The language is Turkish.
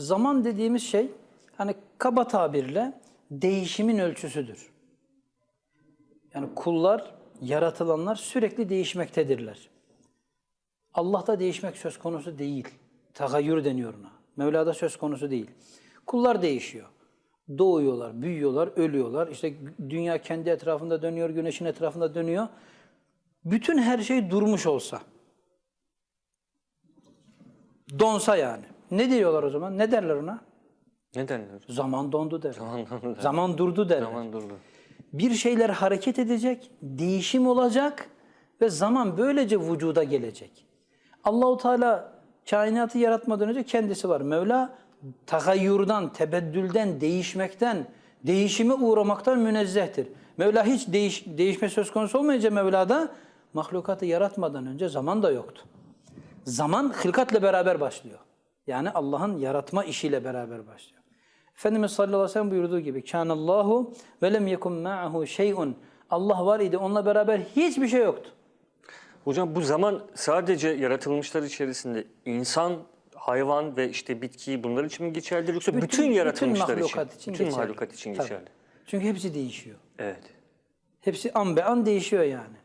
Zaman dediğimiz şey hani kaba tabirle değişimin ölçüsüdür. Yani kullar, yaratılanlar sürekli değişmektedirler. Allah'ta değişmek söz konusu değil. Tagayyür deniyor ona. Mevla'da söz konusu değil. Kullar değişiyor. Doğuyorlar, büyüyorlar, ölüyorlar. İşte dünya kendi etrafında dönüyor, güneşin etrafında dönüyor. Bütün her şey durmuş olsa, donsa yani. Ne diyorlar o zaman? Ne derler ona? Ne denir? Zaman dondu derler. Zaman dondu. Zaman durdu derler. Zaman durdu. Bir şeyler hareket edecek, değişim olacak ve zaman böylece vücuda gelecek. Allahu Teala kainatı yaratmadan önce kendisi var. Mevla tagayyurdan, tebeddülden, değişmekten, değişime uğramaktan münezzehtir. Mevla hiç değiş, değişme söz konusu olmayınca Mevla'da mahlukatı yaratmadan önce zaman da yoktu. Zaman hılkatla beraber başlıyor. Yani Allah'ın yaratma işiyle beraber başlıyor. Efendimiz sallallahu aleyhi ve sellem buyurduğu gibi Kânallâhu ve lem yekun ma'ahu şey'un Allah var idi onunla beraber hiçbir şey yoktu. Hocam bu zaman sadece yaratılmışlar içerisinde insan, hayvan ve işte bitki bunlar için mi geçerlidir yoksa bütün, yaratılmışlar için? mahlukat için bütün geçerli. mahlukat için Tabii. geçerli. Çünkü hepsi değişiyor. Evet. Hepsi an be an değişiyor yani.